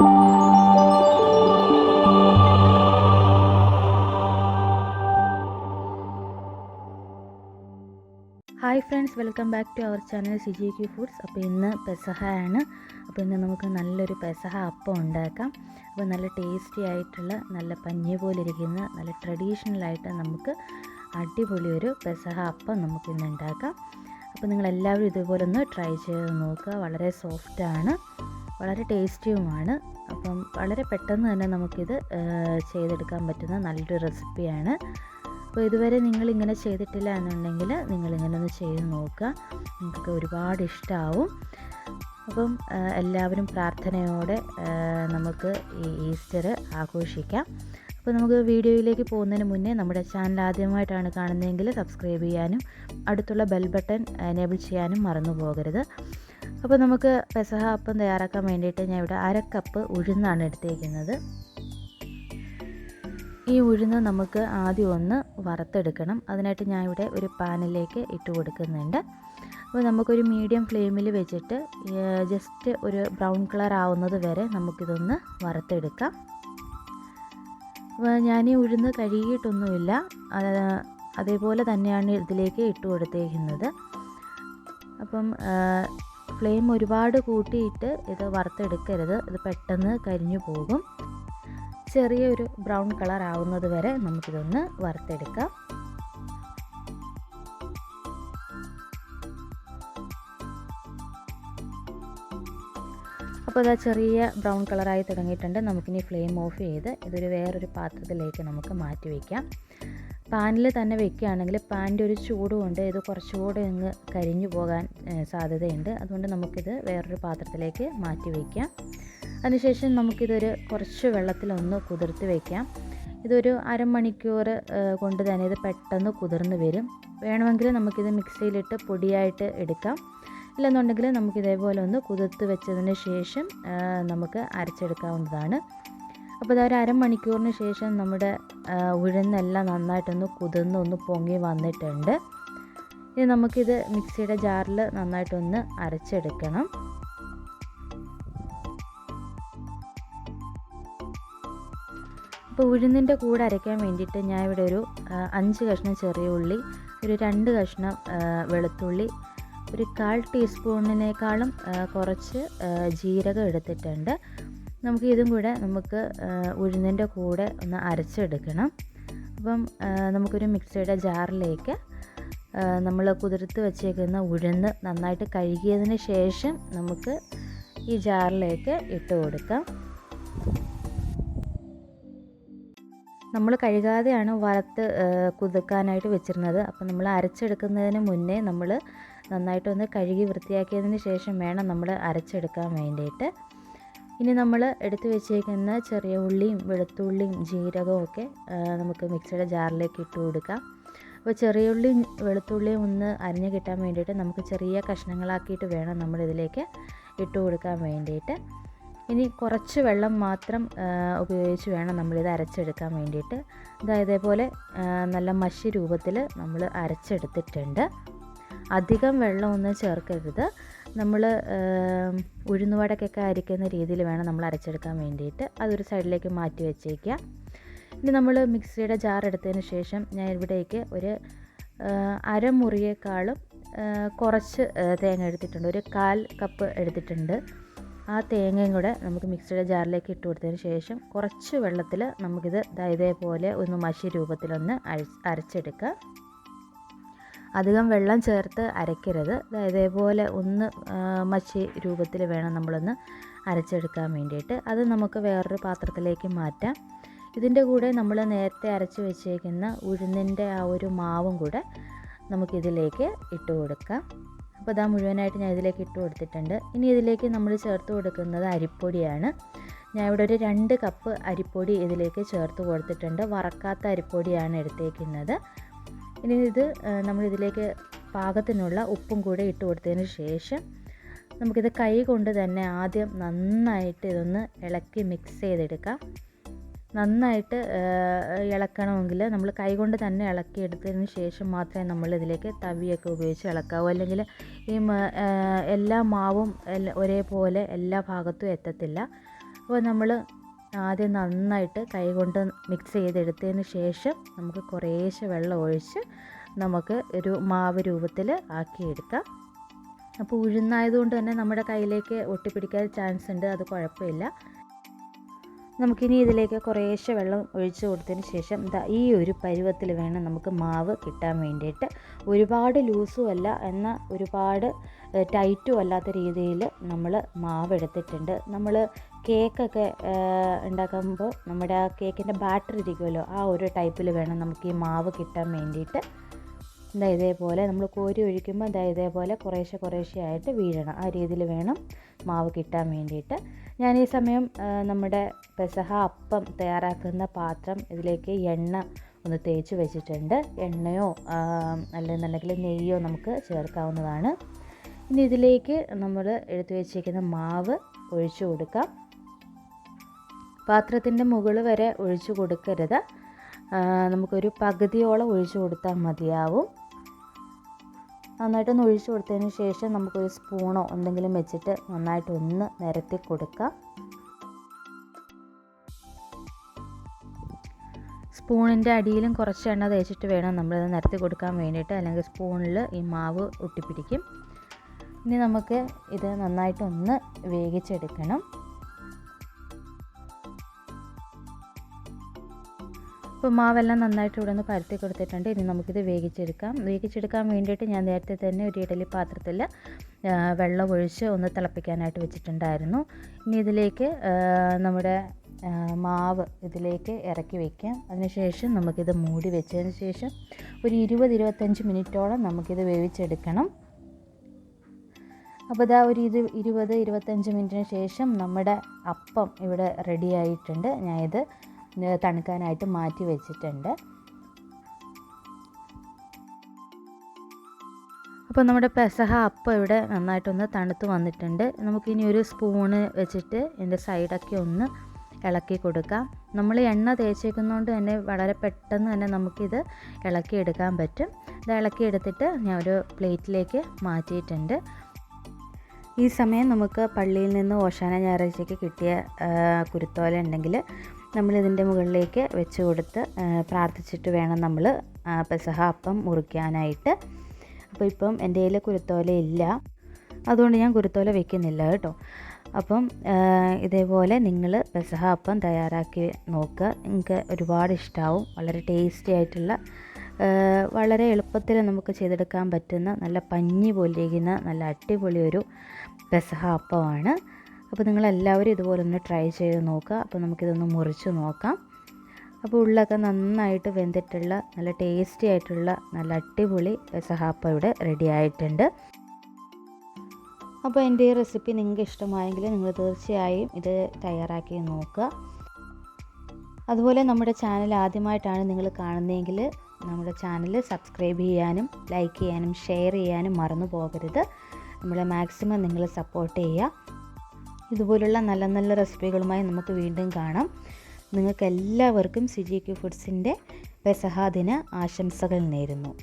Hi friends welcome back to our channel C G Q foods അപ്പോൾ ഇന്ന് പെസഹ ആണ് അപ്പോൾ ഇന്ന് നമുക്ക് നല്ലൊരു പെസഹ അപ്പം ഉണ്ടാക്കാം. അപ്പോൾ നല്ല ടേസ്റ്റി ആയിട്ടുള്ള നല്ല പഞ്ഞി പോലെ ഇരിക്കുന്ന നല്ല ട്രഡീഷണൽ ആയിട്ട് നമുക്ക് അടിപൊളി ഒരു പെസഹ അപ്പം നമുക്ക് ഇന്ന് ഉണ്ടാക്കാം. അപ്പോൾ നിങ്ങളെല്ലാവരും ഇതുപോലെ ഒന്ന് ട്രൈ ചെയ്ത് നോക്കുക. വളരെ സോഫ്റ്റ് ആണ്. വളരെ ടേസ്റ്റിയുമാണ്. അപ്പം വളരെ പെട്ടെന്ന് തന്നെ നമുക്കിത് ചെയ്തെടുക്കാൻ പറ്റുന്ന നല്ലൊരു റെസിപ്പിയാണ്. അപ്പോൾ ഇതുവരെ നിങ്ങളിങ്ങനെ ചെയ്തിട്ടില്ല എന്നുണ്ടെങ്കിൽ നിങ്ങളിങ്ങനെ ഒന്ന് ചെയ്ത് നോക്കുക. നിങ്ങൾക്ക് ഒരുപാട് ഇഷ്ടമാവും അപ്പം എല്ലാവരും പ്രാർത്ഥനയോടെ നമുക്ക് ഈ ഈസ്റ്റർ ആഘോഷിക്കാം. അപ്പോൾ നമുക്ക് വീഡിയോയിലേക്ക് പോകുന്നതിന് മുന്നേ നമ്മുടെ ചാനൽ ആദ്യമായിട്ടാണ് കാണുന്നതെങ്കിൽ സബ്സ്ക്രൈബ് ചെയ്യാനും അടുത്തുള്ള ബെൽ ബട്ടൺ എനേബിൾ ചെയ്യാനും മറന്നു പോകരുത്. അപ്പോൾ നമുക്ക് പെസഹ അപ്പം തയ്യാറാക്കാൻ വേണ്ടിയിട്ട് ഞാൻ ഇവിടെ അര കപ്പ് ഉഴുന്നാണ് എടുത്തേക്കുന്നത്. ഈ ഉഴുന്ന് നമുക്ക് ആദ്യം ഒന്ന് വറുത്തെടുക്കണം. അതിനായിട്ട് ഞാൻ ഇവിടെ ഒരു പാനിലേക്ക് ഇട്ട് കൊടുക്കുന്നുണ്ട്. അപ്പോൾ നമുക്കൊരു മീഡിയം ഫ്ലെയിമിൽ വെച്ചിട്ട് ജസ്റ്റ് ഒരു ബ്രൗൺ കളർ ആവുന്നത് വരെ നമുക്കിതൊന്ന് വറുത്തെടുക്കാം. അപ്പോൾ ഞാൻ ഈ ഉഴുന്ന് കഴുകിയിട്ടൊന്നുമില്ല. അതേപോലെ തന്നെയാണ് ഇതിലേക്ക് ഇട്ട് കൊടുത്തേക്കുന്നത്. അപ്പം ഫ്ലെയിം ഒരുപാട് കൂട്ടിയിട്ട് ഇത് വറുത്തെടുക്കരുത്. ഇത് പെട്ടെന്ന് കരിഞ്ഞു പോകും. ചെറിയൊരു ബ്രൗൺ കളർ ആവുന്നത് വരെ നമുക്കിതൊന്ന് വറുത്തെടുക്കാം. അപ്പോൾ ഇതാ ചെറിയ ബ്രൗൺ കളറായി തുടങ്ങിയിട്ടുണ്ട്. നമുക്കിനി ഫ്ലെയിം ഓഫ് ചെയ്ത് ഇതൊരു വേറൊരു പാത്രത്തിലേക്ക് നമുക്ക് മാറ്റി വയ്ക്കാം. പാനിൽ തന്നെ വെക്കുകയാണെങ്കിൽ പാനിന്റെ ഒരു ചൂട് കൊണ്ട് ഇത് കുറച്ചുകൂടെ ഇങ്ങ് കരിഞ്ഞു പോകാൻ സാധ്യതയുണ്ട്. അതുകൊണ്ട് നമുക്കിത് വേറൊരു പാത്രത്തിലേക്ക് മാറ്റി വയ്ക്കാം അതിനുശേഷം നമുക്കിതൊരു കുറച്ച് വെള്ളത്തിലൊന്ന് കുതിർത്ത് വയ്ക്കാം ഇതൊരു അരമണിക്കൂർ കൊണ്ട് തന്നെ ഇത് പെട്ടെന്ന് കുതിർന്ന് വരും. വേണമെങ്കിൽ നമുക്കിത് മിക്സിയിലിട്ട് പൊടിയായിട്ട് എടുക്കാം. ഇല്ലെന്നുണ്ടെങ്കിൽ നമുക്ക് ഇതേപോലെ ഒന്ന് കുതിർത്ത് വെച്ചതിന് ശേഷം നമുക്ക് അരച്ചെടുക്കാവുന്നതാണ്. അപ്പോൾ ഇതൊരു അരമണിക്കൂറിന് ശേഷം നമ്മുടെ ഉഴുന്നെല്ലാം നന്നായിട്ടൊന്ന് കുതിർന്ന് ഒന്ന് പൊങ്ങി വന്നിട്ടുണ്ട്. ഇനി നമുക്കിത് മിക്സിയുടെ ജാറിൽ നന്നായിട്ടൊന്ന് അരച്ചെടുക്കണം. അപ്പോൾ ഉഴുന്നിന്റെ കൂടെ അരയ്ക്കാൻ വേണ്ടിയിട്ട് ഞാൻ ഇവിടെ ഒരു അഞ്ച് കഷ്ണം ചെറിയ ഉള്ളി ഒരു രണ്ട് കഷ്ണം വെളുത്തുള്ളി ഒരു കാൽ ടീസ്പൂണിനേക്കാളും കുറച്ച് ജീരകം എടുത്തിട്ടുണ്ട്. നമുക്ക് ഇതും കൂടെ നമുക്ക് ഉഴുന്നിന്റെ കൂടെ ഒന്ന് അരച്ചെടുക്കണം. അപ്പം നമുക്കൊരു മിക്സിയുടെ ജാറിലേക്ക് നമ്മൾ കുതിർത്ത് വെച്ചേക്കുന്ന ഉഴുന്ന് നന്നായിട്ട് കഴുകിയതിന് ശേഷം നമുക്ക് ഈ ജാറിലേക്ക് ഇട്ട് കൊടുക്കാം. നമ്മൾ കഴുകാതെയാണ് വറുത്ത് കുതിർക്കാനായിട്ട് വെച്ചിരുന്നത്. അപ്പം നമ്മൾ അരച്ചെടുക്കുന്നതിന് മുന്നേ നമ്മൾ നന്നായിട്ടൊന്ന് കഴുകി വൃത്തിയാക്കിയതിന് ശേഷം വേണം നമ്മൾ അരച്ചെടുക്കാൻ വേണ്ടിയിട്ട്. ഇനി നമ്മൾ എടുത്തു വെച്ചേക്കുന്ന ചെറിയ ഉള്ളിയും വെളുത്തുള്ളിയും ജീരകവും ഒക്കെ നമുക്ക് മിക്സിയുടെ ജാറിലേക്ക് ഇട്ട് കൊടുക്കാം. അപ്പോൾ ചെറിയ ഉള്ളിയും വെളുത്തുള്ളിയും ഒന്ന് അരിഞ്ഞ് കിട്ടാൻ വേണ്ടിയിട്ട് നമുക്ക് ചെറിയ കഷ്ണങ്ങളാക്കിയിട്ട് വേണം നമ്മൾ ഇതിലേക്ക് ഇട്ട് കൊടുക്കാൻ വേണ്ടിയിട്ട്. ഇനി കുറച്ച് വെള്ളം മാത്രം ഉപയോഗിച്ച് വേണം നമ്മളിത് അരച്ചെടുക്കാൻ വേണ്ടിയിട്ട്. അതായത് ഇതേപോലെ നല്ല മഷി രൂപത്തിൽ നമ്മൾ അരച്ചെടുത്തിട്ടുണ്ട്. അധികം വെള്ളമൊന്നും ചേർക്കരുത്. നമ്മൾ ഉഴുന്നുവടക്കൊക്കെ അരിക്കുന്ന രീതിയിൽ വേണം നമ്മൾ അരച്ചെടുക്കാൻ വേണ്ടിയിട്ട്. അതൊരു സൈഡിലേക്ക് മാറ്റി വെച്ചേക്കുക. ഇനി നമ്മൾ മിക്സിയുടെ ജാർ എടുത്തതിന് ശേഷം ഞാൻ ഇവിടേക്ക് ഒരു അരമുറിയേക്കാളും കുറച്ച് തേങ്ങ എടുത്തിട്ടുണ്ട്. ഒരു കാൽ കപ്പ് എടുത്തിട്ടുണ്ട്. ആ തേങ്ങയും കൂടെ നമുക്ക് മിക്സിയുടെ ജാറിലേക്ക് ഇട്ട് കൊടുത്തതിന് ശേഷം കുറച്ച് വെള്ളത്തിൽ നമുക്കിത് ഇതേപോലെ ഒന്ന് മഷി രൂപത്തിലൊന്ന് അര അരച്ചെടുക്കുക അധികം വെള്ളം ചേർത്ത് അരയ്ക്കരുത്. ഇതേപോലെ ഒന്ന് മച്ചി രൂപത്തിൽ വേണം നമ്മളൊന്ന് അരച്ചെടുക്കാൻ വേണ്ടിയിട്ട്. അത് നമുക്ക് വേറൊരു പാത്രത്തിലേക്ക് മാറ്റാം. ഇതിന്റെ കൂടെ നമ്മൾ നേരത്തെ അരച്ച് വെച്ചേക്കുന്ന ഉഴുന്നിന്റെ ആ ഒരു മാവും കൂടെ നമുക്കിതിലേക്ക് ഇട്ട് കൊടുക്കാം. അപ്പോൾ ഇതാ മുഴുവനായിട്ട് ഞാൻ ഇതിലേക്ക് ഇട്ട് കൊടുത്തിട്ടുണ്ട്. ഇനി ഇതിലേക്ക് നമ്മൾ ചേർത്ത് കൊടുക്കുന്നത് അരിപ്പൊടിയാണ്. ഞാൻ ഇവിടെ ഒരു രണ്ട് കപ്പ് അരിപ്പൊടി ഇതിലേക്ക് ചേർത്ത് കൊടുത്തിട്ടുണ്ട്. വറക്കാത്ത അരിപ്പൊടിയാണ് എടുത്തേക്കുന്നത്. ഇനി ഇത് നമ്മളിതിലേക്ക് പാകത്തിനുള്ള ഉപ്പും കൂടെ ഇട്ട് കൊടുത്തതിന് ശേഷം നമുക്കിത് കൈ കൊണ്ട് തന്നെ ആദ്യം നന്നായിട്ട് ഇതൊന്ന് ഇളക്കി മിക്സ് ചെയ്തെടുക്കാം. നന്നായിട്ട് ഇളക്കണമെങ്കിൽ നമ്മൾ കൈ കൊണ്ട് തന്നെ ഇളക്കി എടുത്തതിന് ശേഷം മാത്രമേ നമ്മൾ ഇതിലേക്ക് തവിയൊക്കെ ഉപയോഗിച്ച് ഇളക്കാവൂ. അല്ലെങ്കിൽ ഈ എല്ലാ മാവും ഒരേപോലെ എല്ലാ ഭാഗത്തും എത്തത്തില്ല. അപ്പോൾ നമ്മൾ ആദ്യം നന്നായിട്ട് കൈകൊണ്ട് മിക്സ് ചെയ്തെടുത്തതിന് ശേഷം നമുക്ക് കുറേശ്ശെ വെള്ളം ഒഴിച്ച് നമുക്ക് ഒരു മാവ് രൂപത്തിൽ ആക്കിയെടുക്കാം. അപ്പോൾ ഉഴുന്നായതുകൊണ്ട് തന്നെ നമ്മുടെ കയ്യിലേക്ക് ഒട്ടിപ്പിടിക്കാൻ ചാൻസ് ഉണ്ട് അത് കുഴപ്പമില്ല. നമുക്കിനി ഇതിലേക്ക് കുറേശ്ശെ വെള്ളം ഒഴിച്ച് കൊടുത്തതിന് ശേഷം ഈ ഒരു പരുവത്തിൽ വേണം നമുക്ക് മാവ് കിട്ടാൻ വേണ്ടിയിട്ട്. ഒരുപാട് ലൂസും അല്ല ഒരുപാട് ടൈറ്റും അല്ലാത്ത രീതിയിൽ നമ്മൾ മാവ് എടുത്തിട്ടുണ്ട് നമ്മൾ കേക്കൊക്കെ ഉണ്ടാക്കുമ്പോൾ നമ്മുടെ ആ കേക്കിന്റെ ബാറ്റർ ഇരിക്കുമല്ലോ ആ ഒരു ടൈപ്പിൽ വേണം നമുക്ക് ഈ മാവ് കിട്ടാൻ വേണ്ടിയിട്ട്. ഇതാ ഇതേപോലെ നമ്മൾ കോരി ഒഴിക്കുമ്പോൾ ഇതാ ഇതേപോലെ കുറേശ്ശെ കുറേശ്ശെ ആയിട്ട് വീഴണം. ആ രീതിയിൽ വേണം മാവ് കിട്ടാൻ വേണ്ടിയിട്ട്. ഞാൻ ഈ സമയം നമ്മുടെ പെസഹ അപ്പം തയ്യാറാക്കുന്ന പാത്രം ഇതിലേക്ക് എണ്ണ ഒന്ന് തേച്ച് വെച്ചിട്ടുണ്ട്. എണ്ണയോ അല്ലെന്നുണ്ടെങ്കിൽ നെയ്യോ നമുക്ക് ചേർക്കാവുന്നതാണ്. ഇനി ഇതിലേക്ക് നമ്മൾ എടുത്തു വെച്ചിരിക്കുന്ന മാവ് ഒഴിച്ചു കൊടുക്കാം. പാത്രത്തിന്റെ മുകൾ വരെ ഒഴിച്ചു കൊടുക്കരുത്. നമുക്കൊരു പകുതിയോളം ഒഴിച്ചു കൊടുത്താൽ മതിയാവും. നന്നായിട്ടൊന്ന് ഒഴിച്ചു കൊടുത്തതിന് ശേഷം നമുക്കൊരു സ്പൂണോ എന്തെങ്കിലും വെച്ചിട്ട് നന്നായിട്ട് ഒന്ന് നിരത്തി കൊടുക്കാം. സ്പൂണിന്റെ അടിയിലും കുറച്ച് എണ്ണ തേച്ചിട്ട് വേണം നമ്മളിത് നിരത്തി കൊടുക്കാൻ വേണ്ടിയിട്ട്. അല്ലെങ്കിൽ സ്പൂണിൽ ഈ മാവ് ഒട്ടിപ്പിടിക്കും. ഇനി നമുക്ക് ഇത് നന്നായിട്ടൊന്ന് വേവിച്ചെടുക്കണം. ഇപ്പോൾ മാവെല്ലാം നന്നായിട്ട് ഇവിടെ നിന്ന് പരത്തി കൊടുത്തിട്ടുണ്ട്. ഇനി നമുക്കിത് വേവിച്ചെടുക്കാം. വേവിച്ചെടുക്കാൻ വേണ്ടിയിട്ട് ഞാൻ നേരത്തെ തന്നെ ഒരു ഇഡലി പാത്രത്തിൽ വെള്ളം ഒഴിച്ച് ഒന്ന് തിളപ്പിക്കാനായിട്ട് വെച്ചിട്ടുണ്ടായിരുന്നു. ഇനി ഇതിലേക്ക് നമ്മുടെ മാവ് ഇതിലേക്ക് ഇറക്കി വയ്ക്കാം അതിനുശേഷം നമുക്കിത് മൂടി വെച്ചതിന് ശേഷം ഒരു ഇരുപത് ഇരുപത്തഞ്ച് മിനിറ്റോളം നമുക്കിത് വേവിച്ചെടുക്കണം. അപ്പോൾ ഇതാ ഒരു ഇത് ഇരുപത് ഇരുപത്തഞ്ച് മിനിറ്റിന് ശേഷം നമ്മുടെ അപ്പം ഇവിടെ റെഡി ആയിട്ടുണ്ട്. ഞാൻ ഇത് തണുക്കാനായിട്ട് മാറ്റി വെച്ചിട്ടുണ്ട്. അപ്പോൾ നമ്മുടെ പെസഹ അപ്പം ഇവിടെ നന്നായിട്ടൊന്ന് തണുത്ത് വന്നിട്ടുണ്ട്. നമുക്കിനി ഒരു സ്പൂണ് വെച്ചിട്ട് ഇതിന്റെ സൈഡൊക്കെ ഒന്ന് ഇളക്കി കൊടുക്കാം. നമ്മൾ എണ്ണ തേച്ചേക്കുന്നതുകൊണ്ട് തന്നെ വളരെ പെട്ടെന്ന് തന്നെ നമുക്കിത് ഇളക്കിയെടുക്കാൻ പറ്റും. ഇത് ഇളക്കിയെടുത്തിട്ട് ഞാൻ ഒരു പ്ലേറ്റിലേക്ക് മാറ്റിയിട്ടുണ്ട്. ഈ സമയം നമുക്ക് പള്ളിയിൽ നിന്ന് ഓശാന ഞായറാഴ്ചയ്ക്ക് കിട്ടിയ കുരുത്തോല ഉണ്ടെങ്കിൽ നമ്മളിതിന്റെ മുകളിലേക്ക് വെച്ച് കൊടുത്ത് പ്രാർത്ഥിച്ചിട്ട് വേണം നമ്മൾ പെസഹ അപ്പം മുറിക്കാനായിട്ട്. അപ്പോൾ ഇപ്പം എന്റെ കയ്യിൽ കുരുത്തോല ഇല്ല. അതുകൊണ്ട് ഞാൻ കുരുത്തോല വെക്കുന്നില്ല കേട്ടോ. അപ്പം ഇതേപോലെ നിങ്ങൾ പെസഹ അപ്പം തയ്യാറാക്കി നോക്കുക. നിങ്ങൾക്ക് ഒരുപാട് ഇഷ്ടമാവും വളരെ ടേസ്റ്റി ആയിട്ടുള്ള വളരെ എളുപ്പത്തിൽ നമുക്ക് ചെയ്തെടുക്കാൻ പറ്റുന്ന നല്ല പഞ്ഞി പോലിരിക്കുന്ന നല്ല അടിപൊളി ഒരു പെസഹ അപ്പമാണ്. അപ്പോൾ നിങ്ങളെല്ലാവരും ഇതുപോലെ ഒന്ന് ട്രൈ ചെയ്ത് നോക്കുക. അപ്പോൾ നമുക്കിതൊന്ന് മുറിച്ച് നോക്കാം. അപ്പോൾ ഉള്ളൊക്കെ നന്നായിട്ട് വെന്തിട്ടുള്ള നല്ല ടേസ്റ്റി ആയിട്ടുള്ള നല്ല അടിപൊളി പെസഹ അപ്പം ഇവിടെ റെഡി ആയിട്ടുണ്ട്. അപ്പോൾ എന്റെ ഈ റെസിപ്പി നിങ്ങൾക്ക് ഇഷ്ടമായെങ്കിൽ നിങ്ങൾ തീർച്ചയായും ഇത് തയ്യാറാക്കി നോക്കുക. അതുപോലെ നമ്മുടെ ചാനൽ ആദ്യമായിട്ടാണ് നിങ്ങൾ കാണുന്നതെങ്കിൽ നമ്മുടെ ചാനൽ സബ്സ്ക്രൈബ് ചെയ്യാനും ലൈക്ക് ചെയ്യാനും ഷെയർ ചെയ്യാനും മറന്നു പോകരുത്. നമ്മളെ മാക്സിമം നിങ്ങൾ സപ്പോർട്ട് ചെയ്യുക. ഇതുപോലുള്ള നല്ല നല്ല റെസിപ്പികളുമായി നമുക്ക് വീണ്ടും കാണാം. നിങ്ങൾക്ക് എല്ലാവർക്കും സിജി ക്യു ഫുഡ്സിന്റെ പെസഹാദിന് ആശംസകൾ നേരുന്നു.